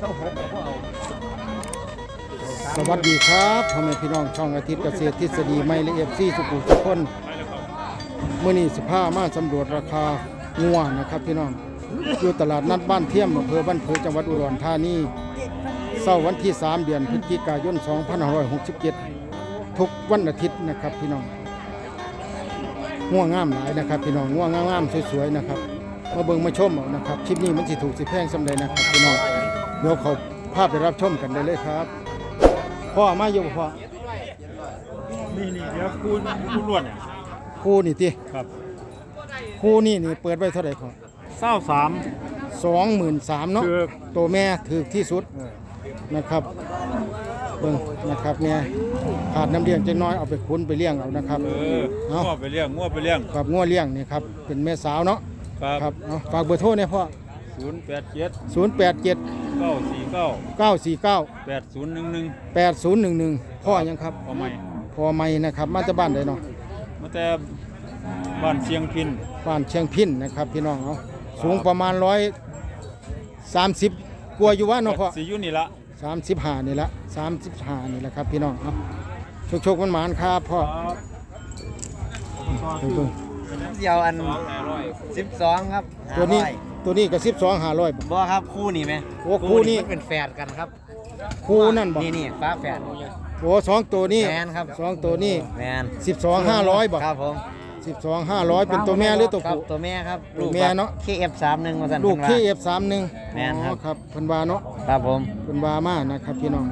สวัสดีครับพ่อแม่พี่น้องช่องอาทิตย์เกษตรทฤษฎีไม่ละเอียดซี่สุขุมทุกคนเมื่อนี้สิพามาสำรวจราคางัวนะครับพี่น้องอยู่ตลาดนัดบ้านเทียมอำเภอบ้านเผือจังหวัดอุดรธานีเสาร์วันที่ 3 เดือนพฤศจิกายน 2567 ทุกวันอาทิตย์นะครับพี่น้องง่วงงามหลายนะครับ พี่น้องง่วงงามๆสวยๆนะครับมาเบิ่งมาชมเอานะครับคลิปนี้มันสิถูกสิแพงสำใดนะครับพี่น้อง เดี๋ยวเขาภาพไปรับชมกันได้เลยครับ พ่อมาอยู่บ่พ่อนี่นี่เดี๋ยวคูณคูณล้วนเนี่ยคู่นี่ติครับคู่นี่นี่เปิดไว้เท่าไหร่พ่อเศร้าสาม สองหมื่นสามเนาะคือตัวแม่ถือที่สุดนะครับเบิ่งนะครับแม่ขาดน้ำเลี้ยงจังน้อยเอาไปคุ้นไปเลี้ยงเอานะครับ เออเอาง้อไปเลี้ยงง้อไปเลี้ยงกับงัวเลี้ยงนี่ครับเป็นแม่สาวเนาะครับครับเอาฝากเบอร์โทรเนี่ยพ่อศูนย์แปดเจ็ดศูนย์แปด เจ็ดเก้าสี่เก้าเก้าสี่เก้าแปดศูนย์หนึ่งหนึ่งแปดศูนย์หนึ่งหนึ่งพ่อยังครับพอไหมพ่อไม่นะครับมาจากบ้านใดเนาะมาแต่บ้านเชียงพินบ้านเชียงพินนะครับพี่น้องเอาสูงประมาณร้อยสามสิบกว่าอยู่ว่าเนาะพ่อ สีอยุนี่ละ สามสิบห้านี่ละสามสิบห้านี่แหละครับพี่น้องเอาโชคโชคมันหมานๆครับพ่อเบิ่ง เดียวอันสิบสองครับๆตัวนี้500 ตัวนี้ก็สิบสองห้าร้อย บ่ครับคู่นี่ไหมโอ้คู่นี่มันเป็นแฝดกันครับคู่นั่นบอกนี่นี่ฟ้าแฝด โอ้สองตัวนี้แมนครับ สองตัวนี้แมนสิบสองห้าร้อยบอกครับผมสิบสองห้าร้อยเป็นตัวแม่หรือตัวครับผู้ ตัวแม่ครับตัวแม่เนาะเคเอฟสามหนึ่งมาสั่นลูกเพิ่นว่าที่เอฟสามหนึ่งแม่นครับ ครับเพิ่นว่าเนาะครับผมเพิ่นว่ามานะครับพี่น้อง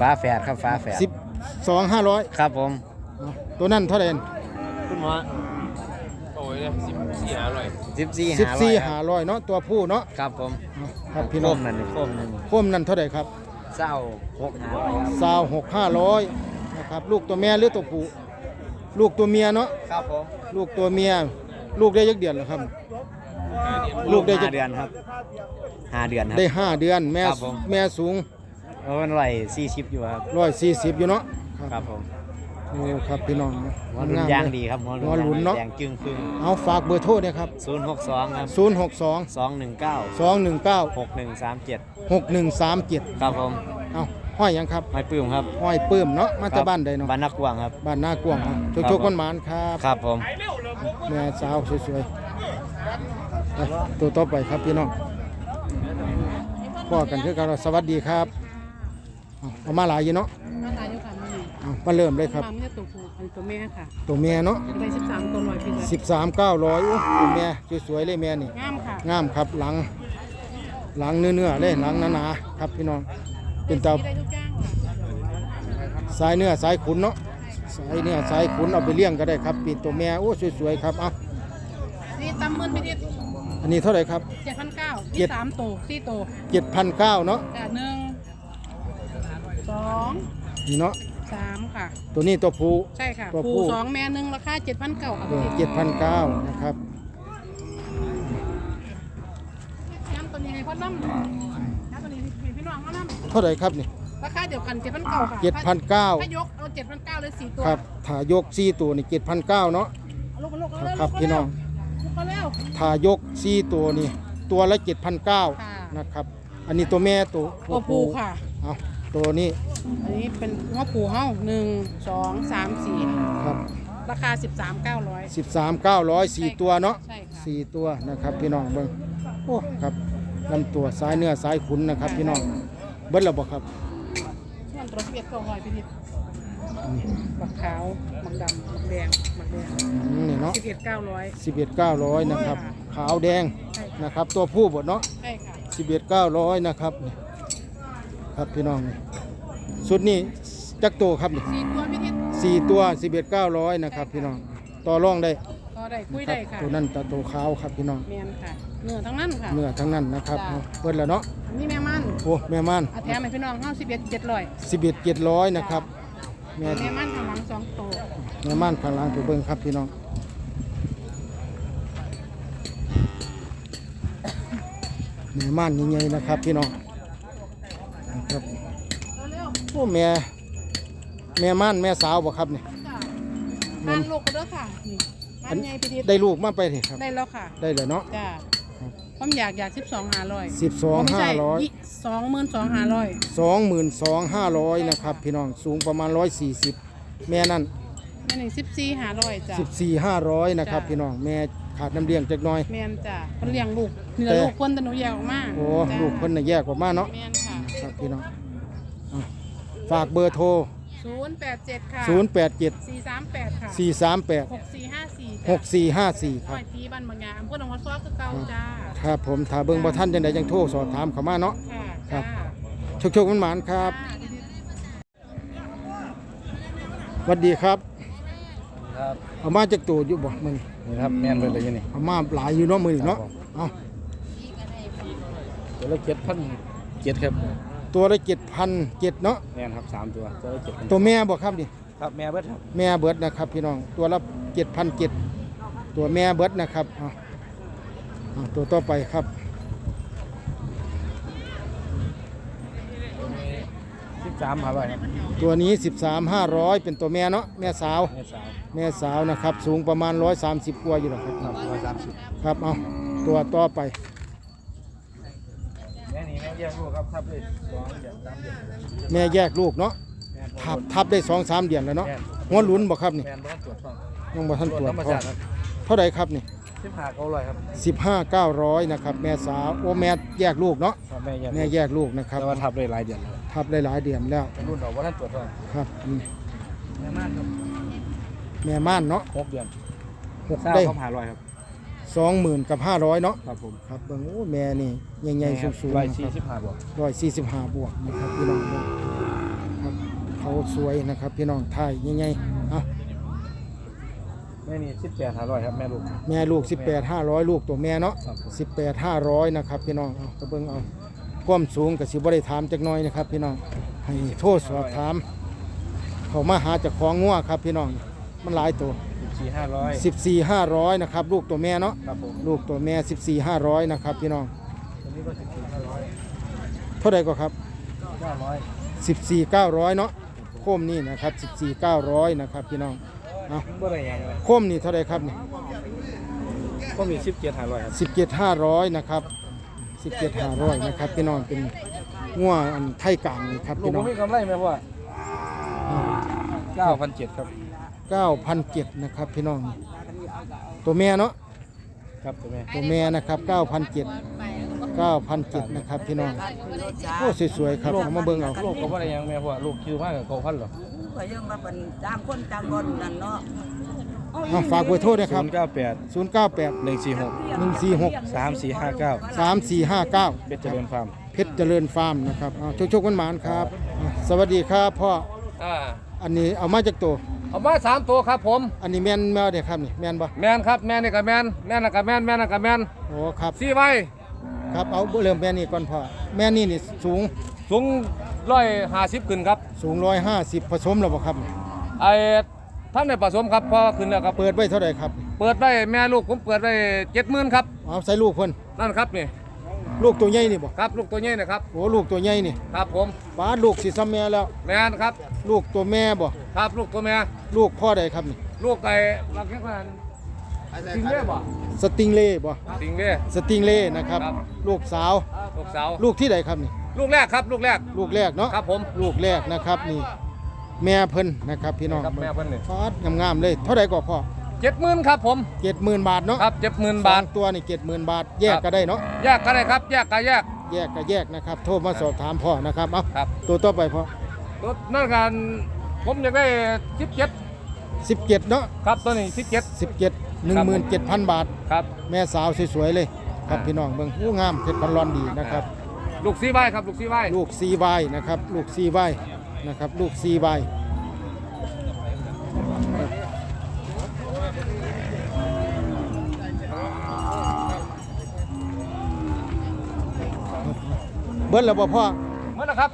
ฟ้าแฝดครับฟ้าแฝดสิบสองห้าร้อยครับผม ตัวนั้นเท่าไหร่คุณหมอโอ้ยสิบ สี่ห้าร้อยสิบสี่สิบห้าร้อสี่ยห้าร้อยเนาะตัวผู้เนาะครับผมครับพี่โคน้องมนั่นนี่โคมนั่นโคมนั่นเท่าไหร่ครับเศร้าหกห้าร้อยครับสาวหกห้าร้อยนะครับลูกตัวแม่หรือตัวผู้ลูกตัวเมียเนาะครับผมลูกตัวเมีย ลูกได้ยักเดือนแล้วครับ ลูกได้จะห้าเดือนครับห้าเดือนครับได้ห้าเดือนแม่ครับผมแม่สูงโอ้มันไหวสี่สิบอยู่ครับร้อยสี่สิบอยู่เนาะครับผม โอ้ครับพี่น้องหัวหลุนงมยางเลดีครับหัวหัวหลุนเนาะแดงจึงครึ่งเอาฝากเบอร์โทรเนี่ยครับศูนย์หกสองครับศูนย์หกสองสองหนึ่งเก้าสองหนึ่งเก้าหกหนึ่งสามเจ็ดหกหนึ่งสามเจ็ดครับผมเอาห้อยหยังครับไม่ปลื้มครับห้อยปื้มเนาะมาจากบ้านใดเนาะบ้านนักกวางครับบ้านหน้ากวางเนาะโชคโชคคนหมานครับครับผมแม่สาวสวยๆไปตัวต่อไปครับพี่น้องพ่อกันคือกันว่าสวัสดีครับเอาเอามาหลายอยู่เนาะมาตายอยู่ค่ะแม่เอามาเริ่มเลยครับความเนี่ยตัวผู้อันตัวแม่ค่ะตัวแม่เนาะได้สิบสามตัวลอยพี่เลยสิบสามเก้าร้อยตัวแม่สวยๆเลยแม่นี่ งามค่ะงามครับหลัง หลังเนื้อๆเลยหลังหนาๆครับพี่น้อง เป็นเตาได้ทุกอย่างค่ะสายเนื้อสายขุนเนาะสายเนื้อสายขุนเอาไปเลี้ยงก็ได้ครับปีตัวแม่โอ้สวยๆครับเอานี่ตำมืนไปดิอันนี้เท่าไหร่ครับ เจ็ดพันเก้าเจ็ที่ด สามตัวสี่ตัวเจ็ดพันเก้าเนาะจ้ะหนึ่งสองนี่เนาะ สามค่ะ ตัวนี้ตัวผู้ ใช่ค่ะตัวผู้ ผู้สองแม่หนึ่งราคาเจ็ดพันเก้าค่ะเจ็ดพันเก้านะครับ น้ำตัวนี้ให้พ่อน้ำน้ำตัวนี้ให้พี่น้องมาน้เท่าไหร่ครับนี่ำราคาเดียวกันเจ็ดพันเก้าค่ะเจ็ดพันเก้าถ้ายกเอาเจ็ดพันเก้าเลยสี่ตัวครับถ้ายกสี่ตัวนี่เจ็ดพันเก้าเนาะ เอาลูกมาลูกเอาเร็วครับลูกพี่น้อง ลูกมาเร็วถ้ายกสี่ตัวนี่ตัวละเจ็ดพันเก้าค่ะนะครับ อันนี้ตัวแม่ตัวตัวผู้ค่ะ เอาตัวนี้ อันนี้เป็นหัวผูเฮ้าหนึ่งสองสามสี่ครับราคาสิบสามเก้าร้อยสิบสามเก้าร้อยสี่ตัวเนาะใช่ค่ะสี่ตัวนะครับพี่น้องเบิ้งโอ้ครับลำตัวสายเนื้อสายขุนนะครับพี่น้องเบิ้ลระบบครับส่วนตัวสิบเอ็ดเก้าร้อยพี่นิดหมักขาวหมักดำหมักแดงหมักแดงอืมนี่เนาะสิบเอ็ดเก้าร้อยสิบเอ็ดเก้าร้อยนะครับ ขาวแดงใช่ค่ะนะครับ ตัวผู้บดเนาะใช่ค่ะสิบเอ็ดเก้าร้อยนะครับนี่ครับพี่น้องนี่ สุดนี้จักโตวครับนี่สี่ตัวพี่นิดสี่ตัวสิบเอ็ดเก้าร้อยนะครับพี่น้องต่อรองได้ก็ได้คุยนะคได้รับค่ะตัวนั้นตะตัวขาวครับพี่น้องเมียนค่ะเนื้อทั้งนั้นค่ะ เนื้อทั้งนั้นนะครับจ้ะเอาเปิดแล้วเนาะอันนี่แม่มันโอ้แม่ม่านอาแถมให้พี่น้องเฮ้าสิบเอ็ดเจ็ดร้อยสิบเอ็ดเจ็ดร้อยนะครับแม่แม่มันข้างหลังสองตัวแม่ม่านข้างหล่างตัวเบิ้งครับพี่น้องแม่ม่านใหญ่ๆนะครับพี่น้องนะครับเร็ว โอ้แม่แม่ม่านแม่สาวบ่ครับเนี่ยๆจ้ะมันลูกก็เด้อค่ะนี่มันใหญ่พี่นิดได้ลูกมาไปเถอะครับ ได้แล้วค่ะได้เลยเนาะ จ้าความอยากอยากสิบสองห้าร้อยสิบสองห้าร้อย สองหมื่นสองห้าร้อยสองหมื่นสองห้าร้อยนะครับ พี่น้องสูงประมาณร้อยสี่สิบแม่นั่นแม่หนึ่งสิบสี่ห้าร้อยจ้ะสิบสี่ห้าร้อยนะครับ จ้ะ พี่น้องแม่ขาดน้ำเลี้ยงจักหน่อย แม่นจ้ะเพิ่นเลี้ยงลูกนี่แต่ละลูกเพิ่นแต่หนูแยกออกมาโอ้จ้ะลูกเพิ่นน่ะแยกออกมาเนาะแม่นค่ะครับพี่น้องอะ ฝากเบอร์โทร ศูนย์แปดเจ็ดค่ะ0 8 7 สี่สามแปดค่ะ4 3 8หกสี่ห้าสี่6 4 5 4คร้รัอบยทีบ้านบางยาอำเภอหนองวัดซ้อคือเก่าจ้าครับผมถ้าเบิ่งบ่ทันจังไดจังโทรสอบถามเข้ามาเนาะ ค่ะครับจ้าโชคๆมันหมานครับจ้า สวัสดีครับ ครับเอามาจากตัวอยู่บ่มื้อนี้นี่ครับแม่นเบิดเลยอยู่นี่ เอามาหลายอยู่เนาะมื้อนี้เนาะครับผม เอาตัวละเจ็ดพันเจ็ดครับ ตัวละ7,000เนาะแม่นครับสามตัวตัวละเจ็ดพันตัวแม่บ่ครับนี่ครับแม่เบิดครับแม่เบิดนะครับ พี่น้องตัวละ7,007ตัวแม่เบิดนะครับเอาเอาตัวต่อไปครับ สิบสามหาร้อยครับตัวนี้13,500เป็นตัวแม่เนาะแม่สาว แม่สาวแม่สาวนะครับ สูงประมาณ130กว่าอยู่หรอกครับ ครับร้อยสามสิบครับเอาตัวต่อไปแม่นี่แม่แยกลูกครับทับเลยสองเดือนสามเดือนแม่แยกลูกเนาะแม่นทับทับได้สองสามเดือนแล้วเนาะแม่นหัวหลุนบ่ครับนี่แม่นบ่ต้องตรวจท้องยังบ่ทันตรวจธรรมท้อชางติครับเท่าไหร่ครับนี่สิบห้าเก้าร้อยครับสิบห้าเก้าร้อยนะครับแม่สาวโอ้แม่แยกลูกเนาะครับแม่แยกแม่แยกลูกนะครับแต่ว่าทับได้หลายเดือนแล้วทับได้หลายเดือนแล้วรุ่นเราว่าท่านตรวจท้องครับอืมแม่ม่านครับแม่ม่านเนาะหกเดือนหกทราบได้เขาหาร้อยครับ สองหมื่นกับห้าร้อยเนาะครับผมครับเบิ่งโอ้แม่นี่ใหญ่ๆสูงๆร้อยนะสี่ครับสิบห้าบวกร้อยสี่สิบห้าบวกนะครับพี่น้องเบิ่งครับเขาสวยนะครับพี่น้องไทยใหญ่ๆเอาแม่นี่สิบแปดหาร้อยครับแม่ลูกแม่ลูก18 500ลูกตัวแม่เนาะครับผม18 500นะครับพี่น้องเอาตะเบิ่งเอาความสูงก็สิบ่ได้ถามจักหน่อยนะครับ พี่น้องให้โทษสอบถาม เขามาหาเจากของงัวครับพี่น้องมันหลายตัว สี่ห้าร้อย14 500นะครับลูกตัวแม่เนาะครับผมลูกตัวแม่ 14 500นะครับพี่น้องอันนี้ก็สิบสี่ห้าร้อยเท่าไหร่ก็ครับ เก้าร้อย14 900เนาะโคมนี่นะครับ14 900นะครับพี่น้องเอาเมื่อไรยังเลยโคมนี่เท่าไหร่ครับนี่ก็มีสิบเจ็ดห้าร้อยครับ17 500นะครับ17 500นะครับพี่น้องเป็นงัวอันไทยกลางนี่ครับลูกพี่ผน้อมง มีกำไรไหมพ่อเก้าพันเจ็ดครับ 9,007นะครับพี่น้อง ตัวแม่เนาะครับตัวแม่ตัวแม่นะครับ9,007 9,007นะครับพี่น้องโอ้สวยๆครับเอามาเบิ่งเอาลูกก็ว่าอะไรยังแม่พ่อลูกคิวมากกับเก้าพันเหรอก็ยังมาเป็นต่างคนต่างคนนั่นเนาะเอาฝากเบอร์โทรนะคศูรับนย์เก้าแปด098หนึ่งสี่หก146สามสี่ห้าเก้า3459 เบ็ดเจริญฟาร์มเพชรเจริญฟาร์มนะครับเอาโชคๆหวานๆครับอะสวัสดีครับพ่ออ่าอันนี้เอามาจากตัว เอามาสามตัวครับผม อันนี้แม่นแมวเด้ครับนี่แม่นบ่แมนครับแมนนี่กับแมนแมนน่ะกับแมนแมนน่ะกับแมนโอ้ครับสี่ใบครับเอาเริ่มแม่นี่ก่อนพ่อแม่นี่นี่สูงสูงร้อยห้าสิบขึ้นครับ สูง150ผสมแล้วบ่ครับไอ้ท่านในผสมครับพอขึ้นแล้วครับเปิดไว้เท่าไหร่ครับ เปิดไว้แม่ลูกผมเปิดไว้เจ็ดหมื่นครับเอาใส่ลูกเพิ่นนั่นครับนี่ ลูกตัวใหญ่นี่บ่ครับลูกตัวนี้นะครับโอ้ลูกตัวใหญ่นี่ครับผมป้าลูกสิซ้ำแม่แล้ว แมนครับลูกตัวแม่บ่ครับลูกตัวแม่ลูกพ่อใดครับนี่ ลูกไก่รักแค่กันติงเล่บ่สติงเล่บ่ติงเล่ สติงเล่นะครับ ครับ ลูกสาว ลูกสาวลูกที่ใดครับนี่ ลูกแรกครับลูกแรกลูกแรกเนาะครับผมลูกแรกนะครับนี่ แม่เพิ่นนะครับพี่น้องครับแม่เพิ่นนี่ฟาดงามๆเลย เท่าใดก็พ่อ เจ็ดหมื่นครับผม70,000บาทเนาะครับเจ็ดหมื่นสบาอทงตัวนี่70,000บาท แยกก็ได้เนาะแยกกันเลยครับ แยกกันแยก แยกก็แยกนะครับ โทรมาสอบถามพ่อนะครับเอาครับตัวต่อไปพ่อตัวนั่นกันผมอยากได้สิบเจ็ด17เนาะครับตัวนี้สิบเจ็ด17 17,000บาทครับแม่สาวสวยๆเลยครับอ่าพี่น้องเบิ่งอู้งามเพชรพันร้อนดีนะครับ ลูกซีใบครับลูกซีใบลูกซีใบนะครับ ลูกซีใบนะครับ ลูกซีใบ เบิ้ลแล้วบ่พ่อเมื่อนะครับ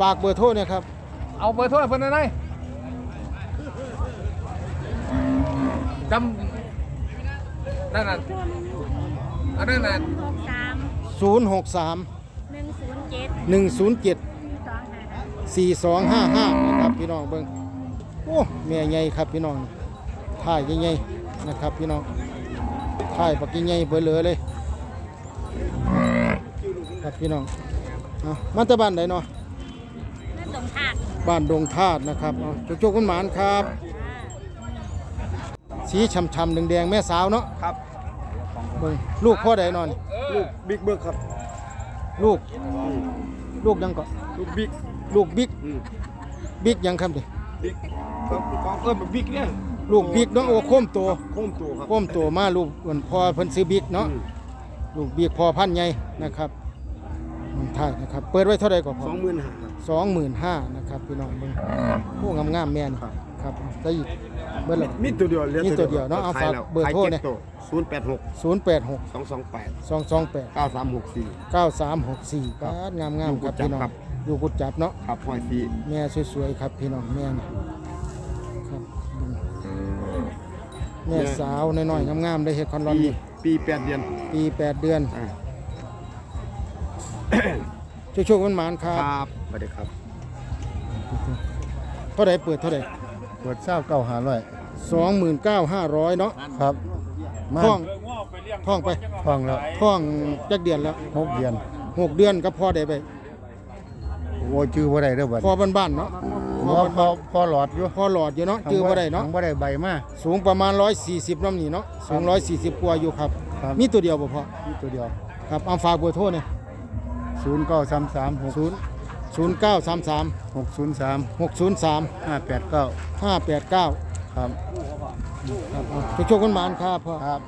ฝากเบอร์โทรเนี่ยครับเอาเบอร์โทรให้เพิ่นหน่อยจำนั่นน่ะอันนั้นน่ะสาม063 หนึ่งศูนย์เจ็ด107 สองห้าห้า 4255นะครับพี่น้องเบิ่งโอ้แม่ใหญ่ครับพี่น้องถ่ายใหญ่ๆนะครับพี่น้องถ่ายปักใหญ่ๆเบอร์เลยเลย ครับพี่น้อง เอามาจากบ้านไหนเนาะนั่นตรงถาดบ้านดงธาตุนะครับเอาโชคๆคุณหมานครับ สีช้ำๆแดงๆแม่สาวเนาะครับ เบิ่งลูกพ่อใดนอนลูกบิ๊กเบิร์กครับ ลูก ลูกยังก็ลูกบิ๊กลูกบิ๊กอืม บิ๊กยังครับดิบิ๊กครับของเอิ้นแบบบิ๊กเนี่ยลูกบิ๊กเนาะโอ้โค้มตัวโค้มตัวครับ โค้มตัวมาลูกเหมือนพ่อเพิ่นซื้อบิ๊กเนาะอืมลูกบิ๊กพอพันธุ์ใหญ่นะครับ มันไทยนะครับ เปิดไว้เท่าไหร่ก็พสอองหมื่นห้าครับสองหมื่นห้านะครับพี่น้องเบิ่งโอ้งามๆแม่นครับครับได้อีกเบิดละ มีตัวเดียวเหลือมีตัวเดียวเนาะเอาฝากเบอร์โทรเนี่ย ศูนย์แปดหกศูนย์แปดหกสองสองแปดสองสองแปดเก้าสามหกสี่ เก้าสามหกสี่ปาดงามงามอยู่ๆกุครับดจับพี่น้องครับ อยู่กุดจับเนาะ ครับห้อยสีแม่สวยๆครับพี่น้องแม่น่ะครับแม่สาวน้อยๆงามๆได้เฮ็ดคอนรอนปีนี่ปีแปดเดือนปีแปดเดือน อ่า ช่วยๆกันหมานคครัรับบสวัสดีครับเท่าไหร่เปิดเท่าไหร่เปิดเศร้าเก้าหาร้อยสองหมื่นเก้าห้าร้อยเนาะครับมาท่องท่องไปท่องแล้วท่องจักเดือนแล้วหกเดือนหกเดือนก็พอได้ไปโอ้ยจื้อบ่ได้เด้อบัดพอบ้านๆเนาะพอพอพอหลอดอยู่พอหลอดอยู่เนาะจือบ่ได้เนาะทั้งบ่ได้ใบมาสูงประมาณ140น้ำนี่เนาะสูง140กว่าอยู่ครับครับ มีตัวเดียวบ่พอมีตัวเดียวครับเอาฝากเบอร์โทรเนี่ย ศูนย์เก้าสามสามหกศูนย์ศูนย์เก้าสามสามหกศูนย์สามหกศูนย์สามห้าแปดเก้าห้าแปดเก้าครับครับเอาไปโชคกันหมานครับพ่อครับ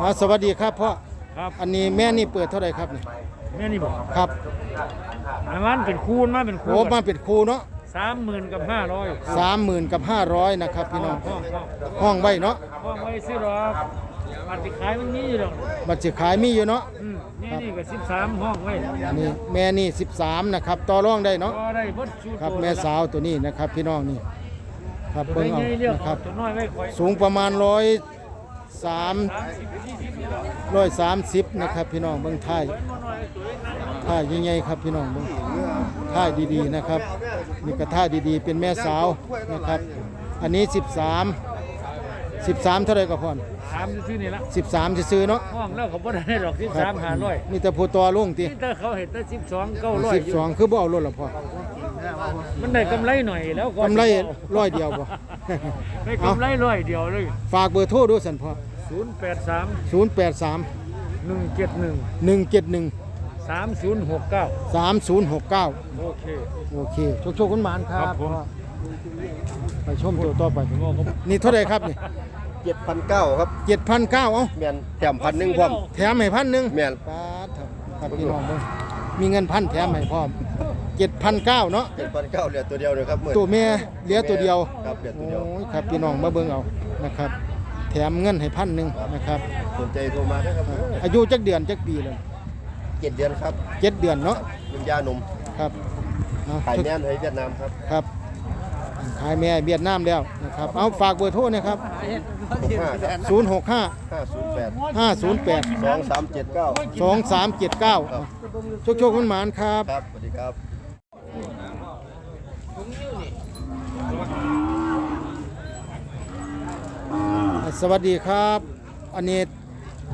อ่าสวัสดีครับพ่อครับ อันนี้แม่นี่เปิดเท่าไหร่ครับนี่แม่นี่บอกครับอันนั้นเป็นคูณมาเป็นคูณโอ้มาเป็นครูเนาะสามหมื่นกับห้าร้อยสามหมื่นกับห้าร้อยนะครับพี่น้องห้องห้องห้องไว้เนาะ ห้องไว้ซื้อหรอก มันติขายมันนี่อยู่หรอกบัตรสิขายมีอยู่เนาะอืมนี่นี่ก็สิบสามห้องไว้อันนี้แม่นี่13นะครับต่อรองได้เนาะก็ได้เบดชูครับตัวแม่สาวตัวนี้นะครับ พี่น้องนี่ครับเบิ่เบิ่งงเอาเอาเรียกนะครับตัวน้อยไว้คอยสูงประมาณร้อยสามร้อยสามสิบนะครับ พี่น้องเบิ่งท่ายท่ายใหญ่ๆครับพี่น้องเบิ่งท่ายดีๆนะครับนี่ก็ท่ายดีๆ เป็นแม่สาวนะครับ อันนี้13 13 เท่าไหรก็พอนถามซื้อๆนี่ละ13ซื้อๆเนาะห้องแล้วเขาบ่ได้หรอกสิบครัสามห้าร้อยมีแต่ผู้ต่อลงตินี่ถ้าเขาเห็นแต่สิบสองเก้าร้อยอยู่12 คือบ่เอารถละพอมันได้กำไรหน่อยแล้วก็กำไรร้อยเดียวบ่ ได้กำไรร้อยเดียวเลยฝากเบอร์โทรดูสันพอศูนย์แปดสาม083 หนึ่งเจ็ดหนึ่ง171 สามศูนย์หกเก้า3069 โอเค โอเคโชคโชคคุณหมานครัครับบผม ไปชมตัวต่อไปนี่เท่าไหร่ครับนี่เจ็ดพันเก้าครับเจ็ดพันเก้าเอ้าแมนแถมพันหนึ่งพร้อมแถมให้พันหนึ่งแม่นป้าดเถอะครับพี่น้องเบิ่งมีเงินพันแถมให้พร้อมเจ็ดพันเก้าเนาะเจ็ดพันเก้าเหลือตัวเดียวเลยครับมื่อตัวแม่เหลือตัวเดียวครับเหลือตัวโอ้เดียวยครับพี่น้องมาเบิ่งเอานะครับแถมเงินให้พันหนึ่งนะครับสนใจโทรมาได้ครับ อายุจักเดือนจักปีเลยเจ็ดเดือนครับเจ็ดเดือนเนาะยุนยานมครับเอขายแม่นให้เวียดนามครับครับ ขายแม่เวียดนามแล้วนะครับ เอาฝากเบอร์โทรนะครับหกห้าครับศูนย์หกห้าห้าศูนย์แปดห้าศูนย์แปดสองสามเจ็ดเก้าสองสามเจ็ดเก้าโชคโชคคุณหมานครับ ครับสวัสดีครับ สวัสดีครับ อันนี้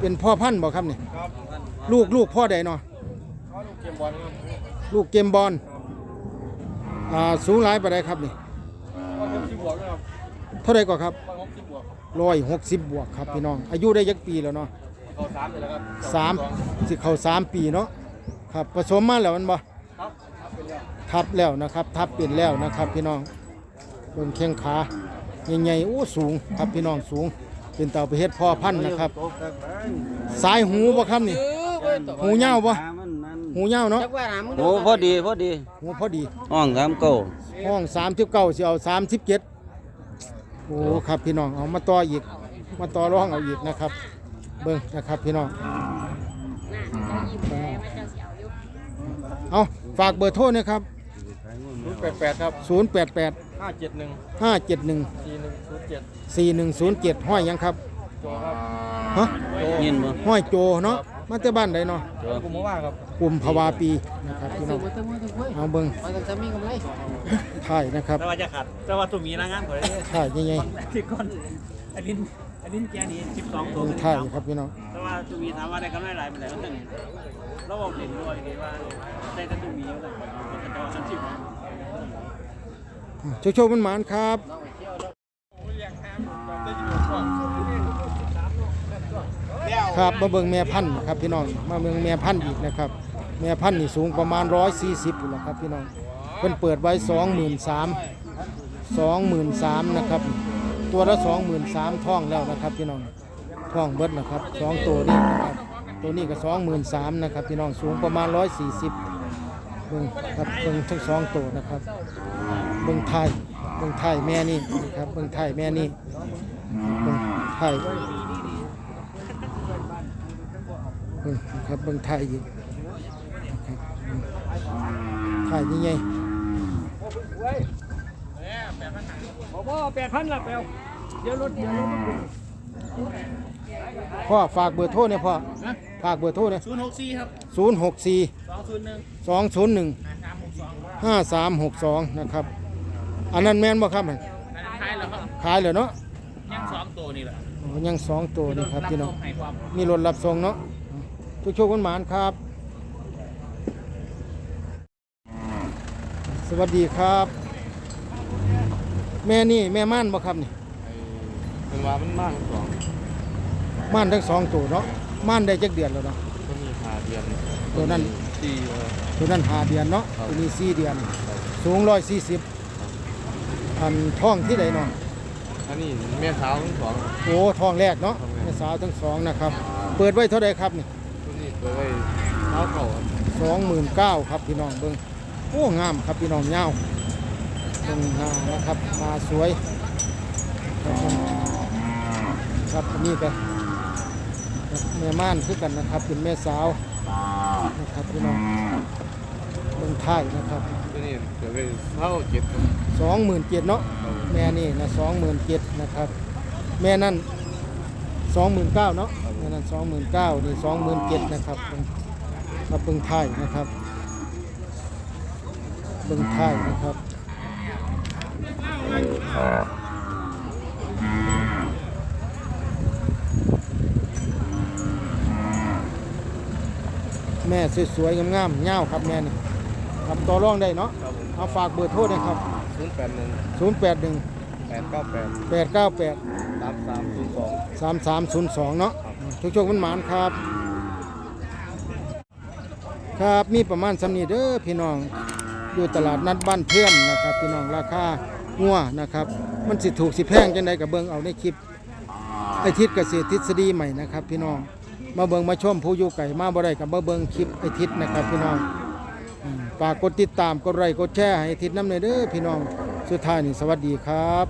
เป็นพ่อพันธุ์บ่ครับนี่ลูกลูกพ่อใดเนาะลูกเกมบอลอ่าสูงหลายปานใดครับนี่เท่าไรก่อนครับร้อยหกสิบบวกครับพี่น้อง อายุได้ยักปีแล้วเนาะสามสิเข้าสามปีเนาะครับผสมมาแล้วมันบ่ทับแล้วนะครับ ทับเปลี่ยนแล้วนะครับพี่น้องเบิ่งแข้งขาใหญ่ๆโอ้สูงครับพี่น้องสูง เป็นเต่าประเภทพ่อพันธุ์นะครับ สายหูบ่ครับนี่ หูยาวบ่หูยาวเนาะโอ้พอดีพอดีหูพอดีห้องสามเก้าห้องสามสิบเก้าสิเอาสามสิบเจ็ด โอ้ครับพี่น้องเอามาต่ออีก มาต่อรองเอาอีกนะครับ เบิ้งนะครับพี่น้องเอาฝากเบอร์โทรนะครับศูนย์แปดแปดครับศูนย์แปดแปดห้าเจ็ดหนึ่งห้าเจ็ดหนึ่งสี่หนึ่งศูนย์เจ็ดสี่หนึ่งศูนย์เจ็ดห้อยหยังครับฮะยินบ่ห้อยโจเนาะ มาจากบ้านใดเนาะกุมว่าครับกลุ่มภาวาปีนะครับพี่น้องเอาเบิ้งถ่ายนะครับแต่ว่าจะขัดแต่ว่าตัวมีนางงามกว่านี้ถ่ายยังไงที่ก้อนอันนี้อันนี้แกนี่สิบสองตัวเบิ่งไทยครับพี่น้องแต่ว่าตูมีถามว่าได้กำไรหลายปานใดก็ตึ้งเราบอกเล่นด้วยดีว่าได้แต่ตูมีแล้วแต่แต่ตัวสันสิบโชคโชคมันหมานครับ ครับมาเบิ่งแม่พันธุ์ครับพี่น้องมาเบิ่งแม่พันธุ์อีกนะครับแม่พันธุ์นี่สูงประมาณ 140อยู่แล้วครับพี่น้องเพิ่นเปิดไว้ 23,000 23,000นะครับตัวละ 23,000ท้องแล้วนะครับพี่น้องท้องเบิดนะครับสองตัวนี้นะครับตัวนี้ก็23,000นะครับพี่น้องสูงประมาณ 140เบิ่งครับเบิ่งทั้งสองตัวนะครับเบิ่งไทยเบิ่งไทยแม่นี่นะครับเบิ่งไทยแม่นี่เบิ่งไทยเบิ่ง นะครับเบิ่งไทยอีกนะครับเบิ่งไทยยังไงพ่อแปดพันละเปลวเดี๋ยวรถเดี๋ยวรถพ่อฝากเบอร์โทรเนี่ยพ่อฝากเบอร์โทรเนี่ยศูนย์หกสี่ครับศูนย์หกสี่สองศูนย์หนึ่งสองศูนย์หนึ่งสามหกสองห้าสามหกสองนะครับ อันนั้นแม่นบ่ครับขายแล้วครับขายเลยเนาะยังสองตัวนี่แหละโอ้ยังสองตัวนี่ครับพี่น้องให้ความมีรถรับส่งเนาะ ทุกโชคกันหมานครับ สวัสดีครับ แม่นี่แม่ม่านบ่ครับนี่เป็นว่ามันมากสองม่านทั้งสองตัวเนาะม่านได้จักเดือนแล้วเนาะ ก็มีหาเดือนตัวนั้นสี่ตัวนั้นหาเดือนเนาะครับ ตัวนี้สี่เดือน สูงร้อยสี่สิบอันท้องที่ใดเนาะอันนี้แม่สาวทั้งสอง โอ้ท้องแรกเนาะท้องแรก แม่สาวทั้งสองนะครับ เปิดไว้เท่าใดครับนี่ ตัวนี้เปิดไว้เท้าเข่าครับสองหมื่นเก้าครับพี่น้องเบิ้งโอ้งามครับพี่น้องเงาวเบิ้งหน้านะครับหน้าสวยครับผมครับอันนี่ก็ครับแม่ม่านคือกันนะครับเป็นแม่สาวนะครับพี่น้องเบิ้งท้ายนะครับตัวนี้เปิดไว้เท้าเจ็ดครับสองหมื่นเจ็ดเนาะแม่นี่นะสองหมื่นเจ็ดนะครับ แม่นั่นสองหมื่นเก้าเนาะแม่ นั่นสองหมื่นเก้านี่สองหมื่นเจ็ดนะครับเบิ่งครับเบิ้งท้ายนะครับเบิ้งท้ายนะครับแม่สวยๆงามๆเงาวครับแม่นี่ครับต่อรองได้เนาะครับผมเอาฝากเบอร์โทรหนะครับศูนย์แปดหนึ่ง081แปดเก้าแปด898สามสามศูนย์สอง3302เนาะ ทุกโชคมันหมานครับ ครับมีประมาณสำนีเด้อพี่น้องอยู่ตลาดนัดบ้านเพื่อนนะครับ พี่น้องราคางัวนะครับ มันสิถูกสิแพงจังไดกับเบิงเอาในคลิปไอทิศเกษตรทฤษฎีใหม่นะครับ พี่น้องมาเบิงมาชมผู้อยู่ไก่มาบ่ได้กับมาเบิงคลิปไอทิศนะครับ พี่น้องฝากกดติดตามกดไลค์กดแชร์ให้ไอทิศน้ำในอยเด้อพี่น้องสุดท้ายนี่สวัสดีครับ